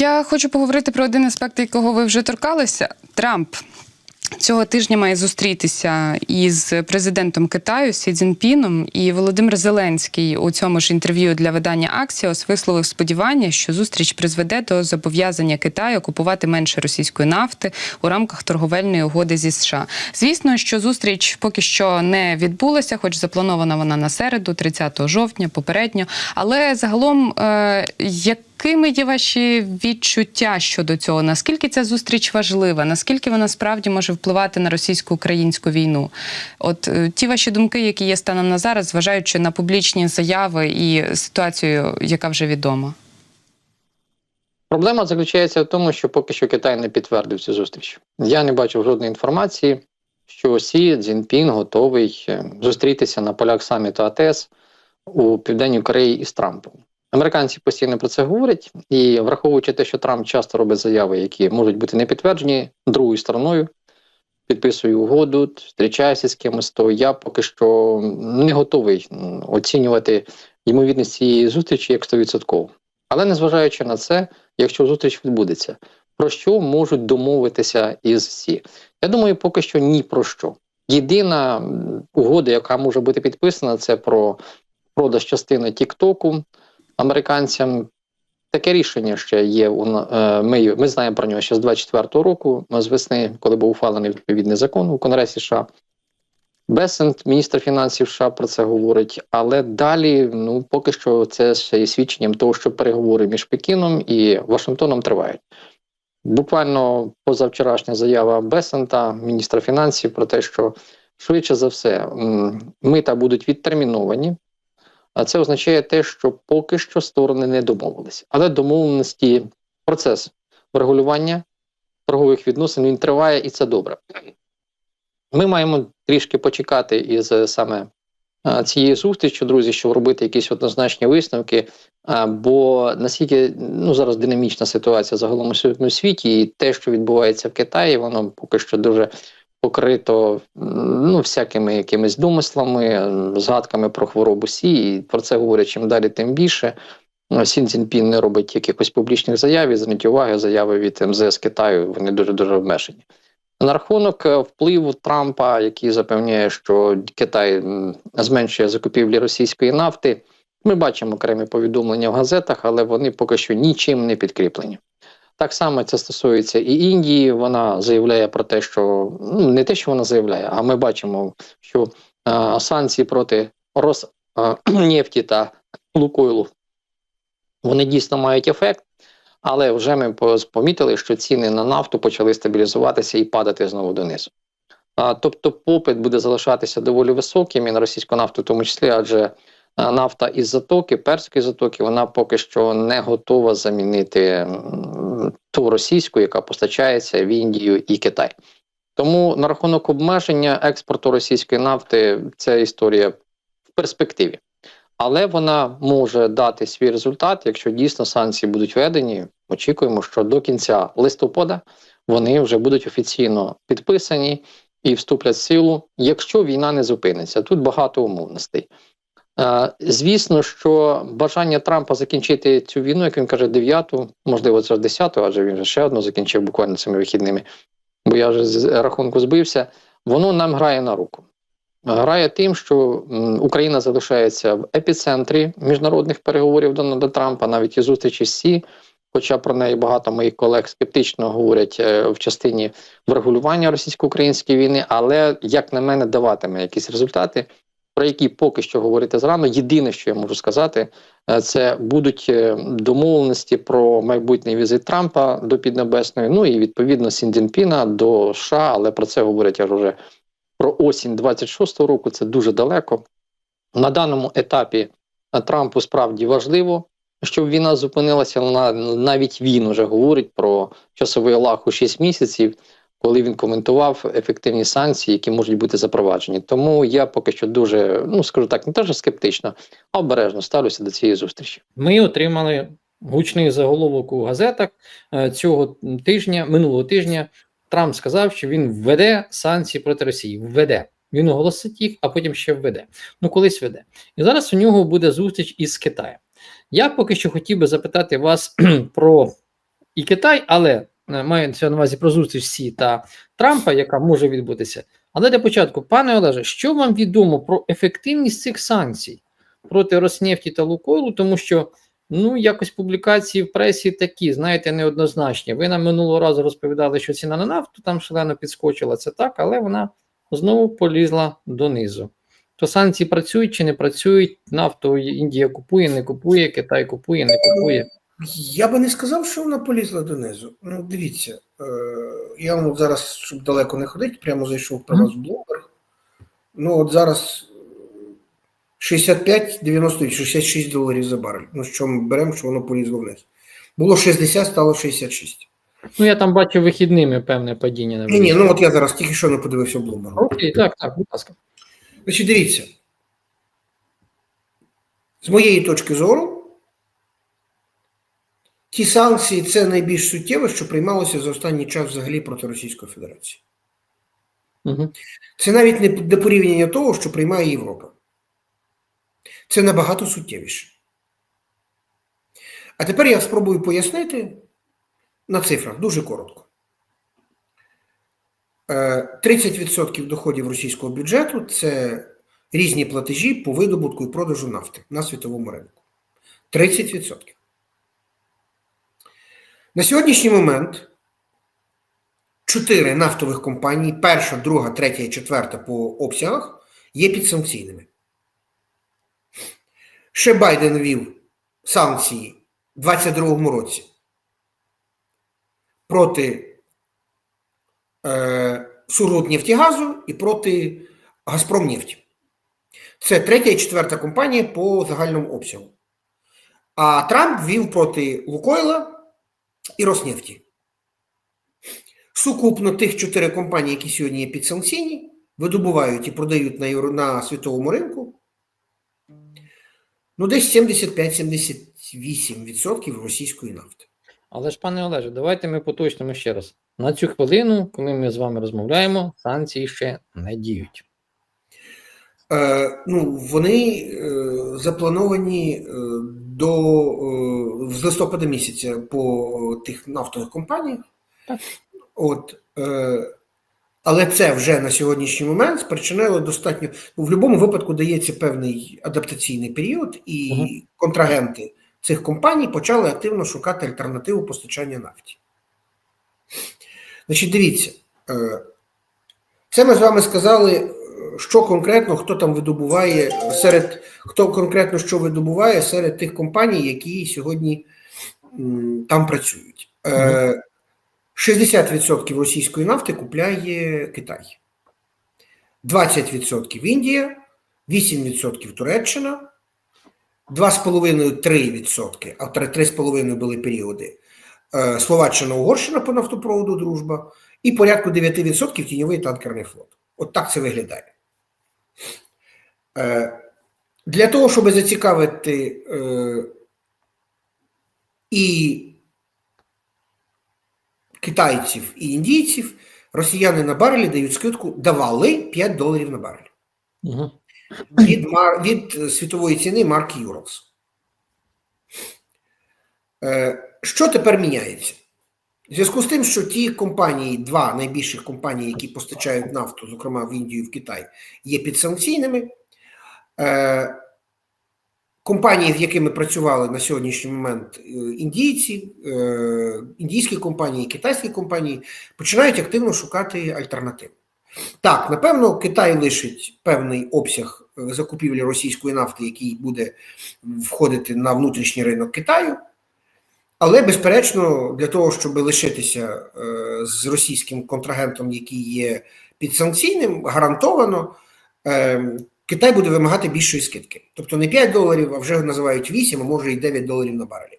Я хочу поговорити про один аспект, якого ви вже торкалися. Трамп цього тижня має зустрітися із президентом Китаю Сі Цзіньпіном. І Володимир Зеленський у цьому ж інтерв'ю для видання Аксіос висловив сподівання, що зустріч призведе до зобов'язання Китаю купувати менше російської нафти у рамках торговельної угоди зі США. Звісно, що зустріч поки що не відбулася, хоч запланована вона на середу, 30 жовтня, попередньо. Але загалом, е, якими є ваші відчуття щодо цього? Наскільки ця зустріч важлива? Наскільки вона справді може впливати на російсько-українську війну? От е, ті ваші думки, які є станом на зараз, зважаючи на публічні заяви і ситуацію, яка вже відома. Проблема заключається в тому, що поки що Китай не підтвердив цю зустріч. Я не бачив жодної інформації, що Сі Цзіньпін готовий е, зустрітися на полях саміту АТС у Південній Кореї із Трампом. Американці постійно про це говорять, і враховуючи те, що Трамп часто робить заяви, які можуть бути не підтверджені другою стороною, підписує угоду, зустрічається з кимось, то я поки що не готовий оцінювати ймовірність цієї зустрічі як 100%. Але незважаючи на це, якщо зустріч відбудеться, про що можуть домовитися із всі? Я думаю, поки що ні про що. Єдина угода, яка може бути підписана, це про продаж частини Тіктоку американцям. Таке рішення ще є. е, Ми, ми знаємо про нього ще з 24-го року, з весни, коли був ухвалений відповідний закон у Конгресі США. Бесент, міністр фінансів США, про це говорить. Але далі, ну поки що, це ще є свідченням того, що переговори між Пекіном і Вашингтоном тривають. Буквально позавчорашня заява Бесента, міністра фінансів, про те, що швидше за все мита будуть відтерміновані. А це означає те, що поки що сторони не домовилися. Але домовленості, процес врегулювання торгових відносин він триває, і це добре. Ми маємо трішки почекати із е, саме цієї зустрічі, друзі, щоб робити якісь однозначні висновки. Бо наскільки ну зараз динамічна ситуація загалом у світі, і те, що відбувається в Китаї, воно поки що дуже покрито ну, всякими якимись домислами, згадками про хворобу Сі. І про це говорять чим далі, тим більше. Ну, Сін Цзіньпін не робить якихось публічних заяв, і зверніть уваги, заяви від МЗС Китаю, вони дуже дуже обмежені. На рахунок е, впливу Трампа, який запевняє, що Китай зменшує закупівлі російської нафти, ми бачимо окремі повідомлення в газетах, але вони поки що нічим не підкріплені. Так само це стосується і Індії. Вона заявляє про те, що ну не те, що вона заявляє, а ми бачимо, що е, санкції проти Роснефті та Лукойлу вони дійсно мають ефект. Але вже ми помітили, що ціни на нафту почали стабілізуватися і падати знову донизу. А, тобто попит буде залишатися доволі високим і на російську нафту, в тому числі, адже нафта із затоки, перської затоки, вона поки що не готова замінити ту російську, яка постачається в Індію і Китай. Тому на рахунок обмеження експорту російської нафти це історія в перспективі. Але вона може дати свій результат, якщо дійсно санкції будуть введені. Очікуємо, що до кінця листопада вони вже будуть офіційно підписані і вступлять в силу, якщо війна не зупиниться. Тут багато умовностей. Е, Звісно, що бажання Трампа закінчити цю війну, як він каже, 9-ту, можливо, це 10-ту, адже він ще одну закінчив буквально цими вихідними, бо я вже з рахунку збився, воно нам грає на руку. Грає тим, що Україна залишається в епіцентрі міжнародних переговорів Дональда Трампа, навіть і зустрічі Сі, хоча про неї багато моїх колег скептично говорять е, в частині врегулювання російсько-української війни, але, як на мене, даватиме якісь результати, про які поки що говорити зрано. Єдине, що я можу сказати, е, це будуть е, домовленості про майбутній візит Трампа до Піднебесної, ну і відповідно Сін Цзіньпіна до США, але про це говорять аж уже про осінь 26-го року. Це дуже далеко. На даному етапі е, Трампу справді важливо, щоб війна зупинилася. На- Навіть він уже говорить про часовий лаг у 6 місяців, коли він коментував ефективні санкції, які можуть бути запроваджені. Тому я поки що дуже, ну скажу так, не те, що скептично, а обережно ставлюся до цієї зустрічі. Ми отримали гучний заголовок у газетах е, цього тижня, минулого тижня. Трамп сказав, що він введе санкції проти Росії. Введе. Він оголосить їх, а потім ще введе. Ну, колись введе. І зараз у нього буде зустріч із Китаєм. Я поки що хотів би запитати вас про і Китай, але мається на увазі про зустріч Сі та Трампа, яка може відбутися. Але для початку, пане Олеже, що вам відомо про ефективність цих санкцій проти Роснефті та Лукойлу, тому що ну якось публікації в пресі такі, знаєте, неоднозначні. Ви нам минулого разу розповідали, що ціна на нафту там шалено підскочила. Це так, але вона знову полізла донизу. То санкції працюють чи не працюють? Нафту Індія купує, не купує, Китай купує, не купує. Я би не сказав, що вона полізла донизу. Ну, дивіться, е, я вам от зараз, щоб далеко не ходити, прямо зайшов про вас в блогер. Ну, от зараз 65, 90, 66 доларів за барель. Ну, що ми беремо, що воно полізло вниз. Було 60, стало 66. Ну, я там бачив вихідними певне падіння. Ні, ні, ну от я зараз тільки що не подивився в блогер. Окей, так, так, будь ласка. Значить, дивіться. З моєї точки зору, ті санкції це найбільш суттєве, що приймалося за останній час взагалі проти Російської Федерації. Угу. Це навіть не до порівняння того, що приймає Європа. Це набагато суттєвіше. А тепер я спробую пояснити на цифрах дуже коротко. Е, 30% доходів російського бюджету це різні платежі по видобутку і продажу нафти на світовому ринку. 30%. На сьогоднішній момент чотири нафтових компанії, перша, друга, третя і четверта по обсягах, є підсанкційними. Ще Байден ввів санкції у 2022 році проти е, Сургутнефтегазу і проти Газпромнефті. Це третя і четверта компанія по загальному обсягу. А Трамп ввів проти Лукойла і Роснефті. Сукупно тих чотири компанії, які сьогодні є підсанкційні, видобувають і продають на, на світовому ринку. Ну, десь 75-78% російської нафти. Але ж, пане Олеже, давайте ми поточнимо ще раз. На цю хвилину, коли ми з вами розмовляємо, санкції ще не діють. Е, ну, вони е, заплановані е, до е, з листопада місяця по тих нафтових компаніях. Так. От, е, але це вже на сьогоднішній момент спричинило достатньо. Ну, в будь-якому випадку дається певний адаптаційний період, і Мгм. контрагенти цих компаній почали активно шукати альтернативу постачання нафті. Значить, дивіться, е, це ми з вами сказали, е, що конкретно хто там видобуває серед хто конкретно що видобуває серед тих компаній, які сьогодні там працюють. Е, 60% російської нафти купляє Китай, 20% Індія, 8% Туреччина, 2,5-3%, а 3,5 були періоди. е, Словаччина, Угорщина по нафтопроводу Дружба і порядку 9% тіньовий танкерний флот. От так це виглядає. Е, Для того, щоб зацікавити е, і китайців, і індійців, росіяни на барелі дають скидку, давали 5 доларів на барель Угу. від, мар... від світової ціни марки Urals. Е, Що тепер міняється? В зв'язку з тим, що ті компанії, два найбільших компанії, які постачають нафту, зокрема в Індію і в Китай, є підсанкційними. Е, Компанії, з якими працювали на сьогоднішній момент е, індійці, е, індійські компанії, китайські компанії, починають активно шукати альтернатив. Так, напевно, Китай лишить певний обсяг закупівлі російської нафти, який буде входити на внутрішній ринок Китаю. Але, безперечно, для того, щоб лишитися е, з російським контрагентом, який є підсанкційним, гарантовано е, Китай буде вимагати більшої скидки. Тобто не 5 доларів, а вже називають 8, а може і 9 доларів на барелі.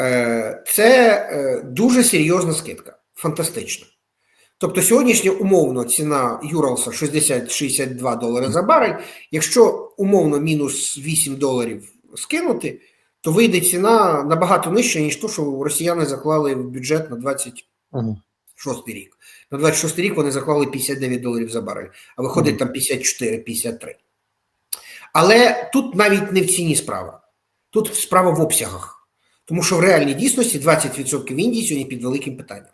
Е, це дуже серйозна скидка, фантастична. Тобто сьогоднішня умовно ціна Юралса 60-62 долари за барель. Якщо умовно мінус 8 доларів скинути, то вийде ціна набагато нижча, ніж то, що росіяни заклали в бюджет на 26 Угу. рік. На 26 рік вони заклали 59 доларів за барель, а виходить там 54-53. Але тут навіть не в ціні справа. Тут справа в обсягах. Тому що в реальній дійсності 20% Індії сьогодні під великим питанням.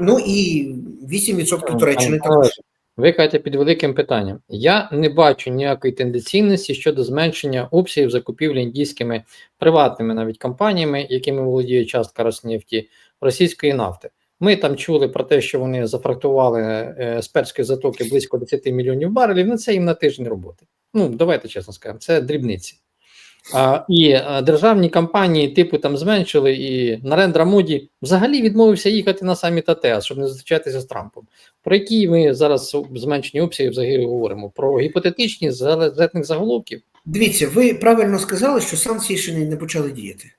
ну і 8% Туреччини також. Ви кажете під великим питанням. Я не бачу ніякої тенденційності щодо зменшення обсягів закупівлі індійськими приватними навіть компаніями, якими володіє частка Роснефті, російської нафти. Ми там чули про те, що вони зафрактували е, з перської затоки близько 10 мільйонів барелів. Ну це їм на тиждень роботи. Ну давайте чесно скажемо, це дрібниці. І а, державні компанії типу там зменшили, і Нарендра Моді взагалі відмовився їхати на саміт АТС, щоб не зустрічатися з Трампом. Про які ми зараз зменшені обсяги взагалі говоримо? Про гіпотетичні з газетних заголовків? Дивіться, ви правильно сказали, що санкції ще не почали діяти.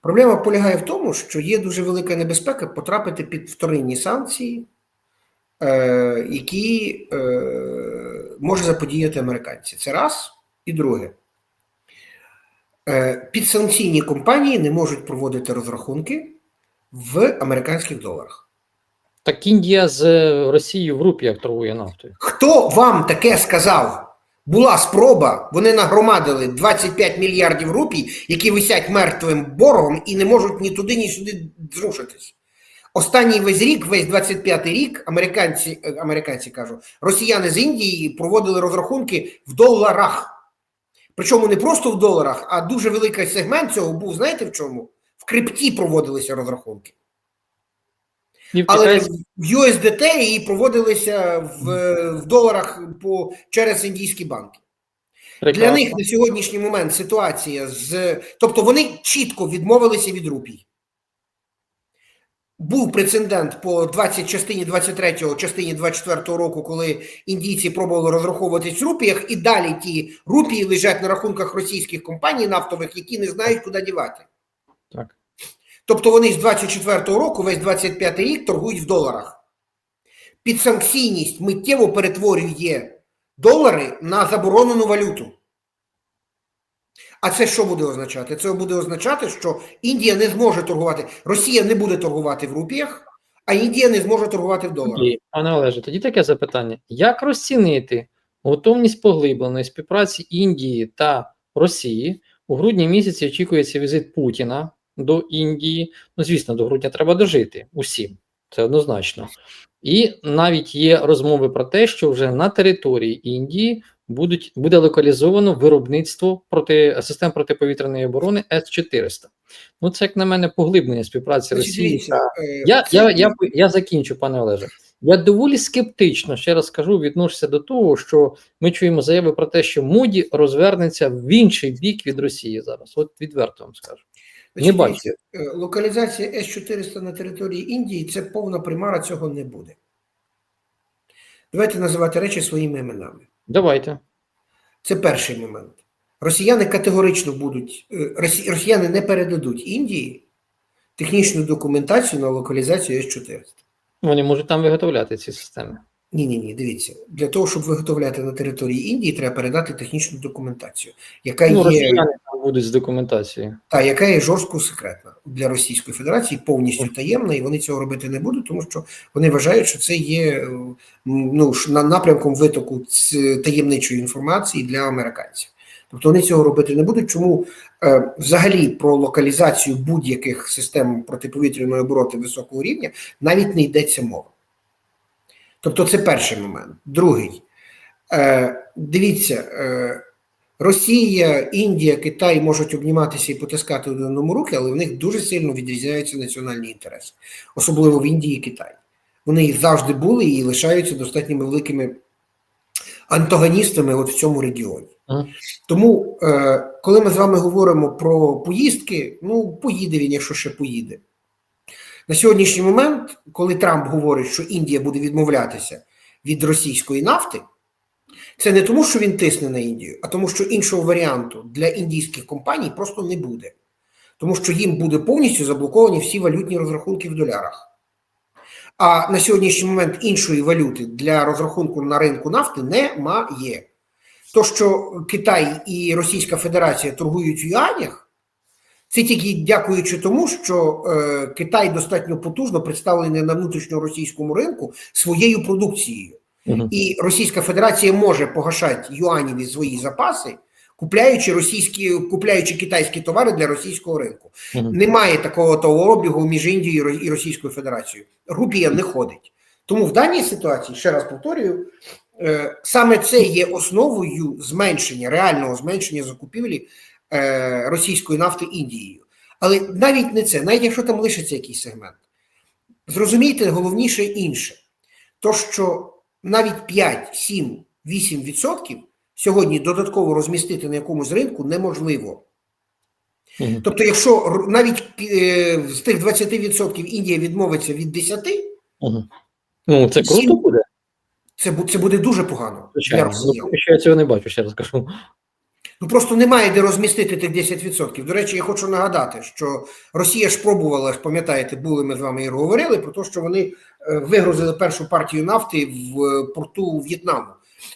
Проблема полягає в тому, що є дуже велика небезпека потрапити під вторинні санкції, е, які е, може заподіяти американці. Це раз. І друге. Е, підсанкційні компанії не можуть проводити розрахунки в американських доларах. Так Індія з Росією в рупіях торгує нафтою. Хто вам таке сказав? Була спроба, вони нагромадили 25 мільярдів рупій, які висять мертвим боргом і не можуть ні туди, ні сюди зрушитись. Останній весь рік, весь 25-й рік, американці, е, американці кажу, росіяни з Індії проводили розрахунки в доларах. Причому не просто в доларах, а дуже великий сегмент цього був, знаєте в чому? В крипті проводилися розрахунки. І в Але в USDT і проводилися в, в доларах по, через індійські банки. Для них на сьогоднішній момент ситуація з. Тобто вони чітко відмовилися від рупій. Був прецедент по 20 частині 23 частині 24 року, коли індійці пробували розраховуватись в рупіях, і далі ті рупії лежать на рахунках російських компаній нафтових, які не знають, куди дівати. Так. Тобто вони з 24-го року, весь 25-й рік торгують в доларах. Підсанкційність миттєво перетворює долари на заборонену валюту. А це що буде означати? Це буде означати, що Індія не зможе торгувати, Росія не буде торгувати в рупіях, а Індія не зможе торгувати в доларах. Пане Олеже, тоді таке запитання: як розцінити готовність поглибленої співпраці Індії та Росії? У грудні місяці очікується візит Путіна до Індії. Ну, звісно, до грудня треба дожити усім, це однозначно. І навіть є розмови про те, що вже на території Індії будуть, буде локалізовано виробництво проти, систем протиповітряної оборони С-400. Ну, це, як на мене, поглиблення співпраці Росії та е, я, я, я, я закінчу, пане Олеже. Я доволі скептично, ще раз скажу, відношуся до того, що ми чуємо заяви про те, що Моді розвернеться в інший бік від Росії зараз. От відверто вам скажу. Не бачу. е, Локалізація С-400 на території Індії це повна примара, цього не буде. Давайте називати речі своїми іменами. Давайте. Це перший момент. Росіяни категорично будуть, е, росі- росіяни не передадуть Індії технічну документацію на локалізацію С-400. Вони можуть там виготовляти ці системи. Ні, ні, ні, дивіться. Для того, щоб виготовляти на території Індії, треба передати технічну документацію, яка Ну, є, там будуть з документацією. та, яка є жорстко секретна для Російської Федерації, повністю таємна, і вони цього робити не будуть, тому що вони вважають, що це є е, ну, ж на напрямком витоку таємничої інформації для американців. Тобто вони цього робити не будуть. Чому е, взагалі про локалізацію будь-яких систем протиповітряної оборони високого рівня навіть не йдеться мова. Тобто це перший момент. Другий. Е, дивіться, е, Росія, Індія, Китай можуть обніматися і потискати один одному руки, але в них дуже сильно відрізняються національні інтереси, особливо в Індії і Китаї. Вони завжди були і лишаються достатньо великими антагоністами от в цьому регіоні. Тому, е, коли ми з вами говоримо про поїздки, ну поїде він, якщо ще поїде. На сьогоднішній момент, коли Трамп говорить, що Індія буде відмовлятися від російської нафти, це не тому, що він тисне на Індію, а тому, що іншого варіанту для індійських компаній просто не буде. Тому що їм буде повністю заблоковані всі валютні розрахунки в долярах. А на сьогоднішній момент іншої валюти для розрахунку на ринку нафти немає. То, що Китай і Російська Федерація торгують в юанях, це тільки дякуючи тому, що е, Китай достатньо потужно представлений на внутрішньоросійському ринку своєю продукцією. Мгм. І Російська Федерація може погашати юаніві свої запаси купляючи російські, купляючи китайські товари для російського ринку. Мгм. Немає такого товарообігу між Індією і і Російською Федерацією. Рупія не ходить. Тому в даній ситуації, ще раз повторюю, е, саме це є основою зменшення, реального зменшення закупівлі е, російської нафти Індією. Але навіть не це, навіть якщо там лишиться якийсь сегмент. Зрозумійте головніше інше, то що навіть 5, 7, 8 відсотків сьогодні додатково розмістити на якомусь ринку неможливо. Мгм. Тобто, якщо навіть е, з тих 20% Індія відмовиться від 10, Мгм. Ну, це круто буде, це, це буде дуже погано звичайно. Ну, що я цього не бачу, ще раз кажу. Ну просто немає де розмістити тих 10%. До речі, я хочу нагадати, що Росія ж пробувала, пам'ятаєте, були ми з вами і говорили про те, що вони е, вигрузили першу партію нафти в е, порту В'єтнаму,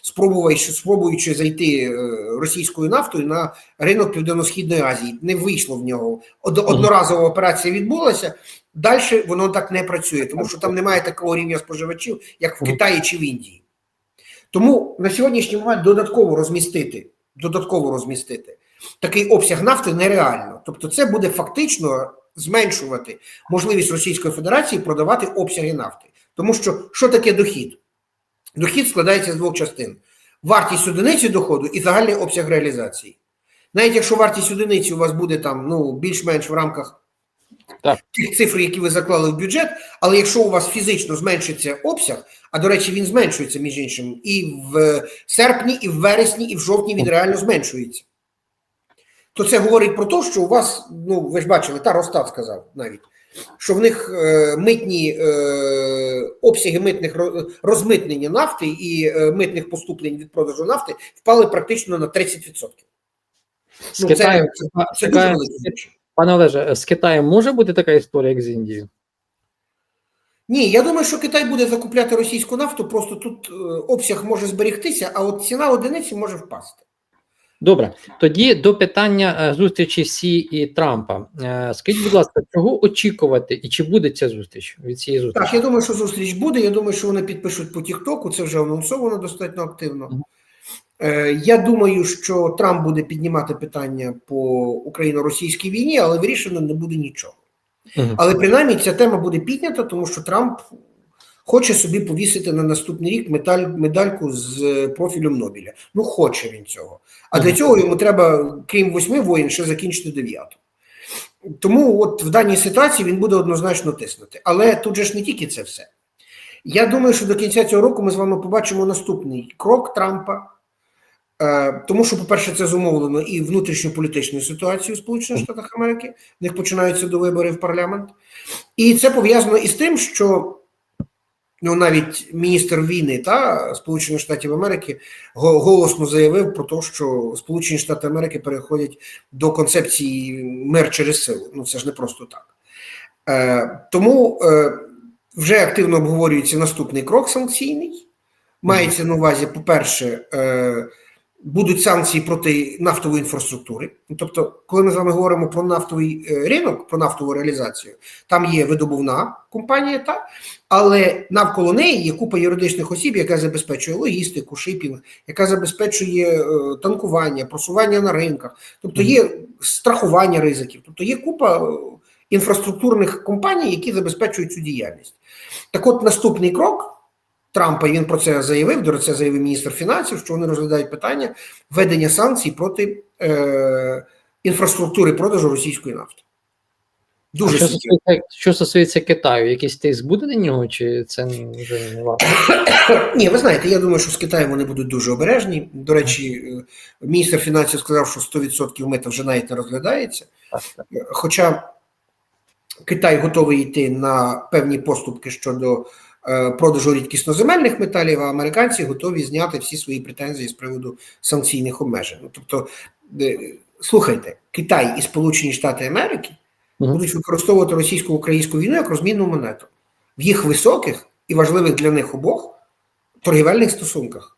спробуючи, спробуючи зайти е, російською нафтою на ринок Південно-Східної Азії. Не вийшло в нього. Одноразова операція відбулася. Далі воно так не працює, тому що там немає такого рівня споживачів, як в Китаї чи в Індії. Тому на сьогоднішній момент додатково розмістити, додатково розмістити такий обсяг нафти нереально. Тобто, це буде фактично зменшувати можливість Російської Федерації продавати обсяги нафти. Тому що що таке дохід? Дохід складається з двох частин: вартість одиниці доходу і загальний обсяг реалізації. Навіть якщо вартість одиниці у вас буде там ну більш-менш в рамках Так. тих цифр, які ви заклали в бюджет, але якщо у вас фізично зменшиться обсяг, а до речі, він зменшується між іншим, і в серпні, і в вересні, і в жовтні він реально зменшується. То це говорить про те, що у вас, ну ви ж бачили, та Ростат сказав навіть, що в них е, митні е, обсяги митних розмитнення нафти і е, митних поступлень від продажу нафти впали практично на 30%. Ну, Китаєм, це, з це дуже велике. Пане Олеже, з Китаєм може бути така історія, як з Індією? Ні, я думаю, що Китай буде закупляти російську нафту, просто тут е, обсяг може зберегтися, а от ціна одиниці може впасти. Добре, тоді до питання е, зустрічі Сі і Трампа. Е, Скажіть, будь ласка, чого очікувати і чи буде ця зустріч від цієї зустрічі? Так, я думаю, що зустріч буде. Я думаю, що вони підпишуть по Тіктоку. Це вже анонсовано достатньо активно. Е, Я думаю, що Трамп буде піднімати питання по україно-російській війні, але вирішено не буде нічого. Але принаймні ця тема буде піднята, тому що Трамп хоче собі повісити на наступний рік медаль, медальку з е, профілем Нобеля. Ну, хоче він цього. А для цього йому треба, крім восьми воїн, ще закінчити дев'яту. Тому от в даній ситуації він буде однозначно тиснути. Але тут же ж не тільки це все. Я думаю, що до кінця цього року ми з вами побачимо наступний крок Трампа. Е, Тому що, по-перше, це зумовлено і внутрішньополітичною ситуацією Сполучених Штатах Америки. В них починаються до вибори в парламент. І це пов'язано із тим, що ну, навіть міністр війни та Сполучених Штатів Америки голосно заявив про те, що Сполучені Штати Америки переходять до концепції мир через силу. Ну це ж не просто так. Е, тому е, вже активно обговорюється наступний крок санкційний. Мається на увазі, по-перше, е, будуть санкції проти нафтової інфраструктури. Тобто, коли ми з вами говоримо про нафтовий е, ринок, про нафтову реалізацію, там є видобувна компанія, та, але навколо неї є купа юридичних осіб, яка забезпечує логістику, шипінг, яка забезпечує е, танкування, просування на ринках, тобто є страхування ризиків, тобто є купа е, інфраструктурних компаній, які забезпечують цю діяльність. Так от наступний крок. Трампа і він про це заявив. До речі, це заявив міністр фінансів, що вони розглядають питання введення санкцій проти е, інфраструктури продажу російської нафти. Дуже що, стосується, що стосується Китаю, якийсь тиск буде на нього, чи це вже не варто? Ні, ви знаєте, я думаю, що з Китаєм вони будуть дуже обережні. До речі, е, міністр фінансів сказав, що 100% мита вже навіть не розглядається. Хоча Китай готовий йти на певні поступки щодо продажу рідкісноземельних металів, а американці готові зняти всі свої претензії з приводу санкційних обмежень. Ну, тобто, е, слухайте, Китай і Сполучені Штати Америки будуть використовувати російсько-українську війну як розмінну монету в їх високих і важливих для них обох торгівельних стосунках.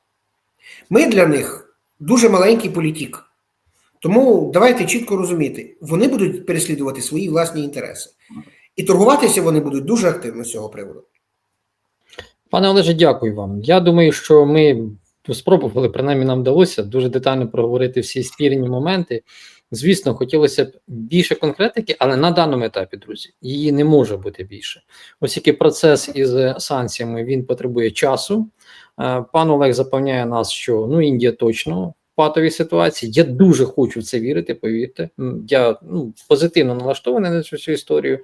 Ми для них дуже маленький політик. Тому давайте чітко розуміти, вони будуть переслідувати свої власні інтереси. І торгуватися вони будуть дуже активно з цього приводу. Пане Олеже, дякую вам. Я думаю, що ми спробували, принаймні нам вдалося дуже детально проговорити всі спірні моменти. Звісно, хотілося б більше конкретики, але на даному етапі, друзі, її не може бути більше. Оскільки процес із санкціями він потребує часу. Е, Пан Олег запевняє нас, що ну Індія точно в патовій ситуації. Я дуже хочу в це вірити. Повірте, я ну позитивно налаштований на цю всю історію.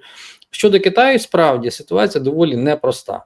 Щодо Китаю, справді ситуація доволі непроста.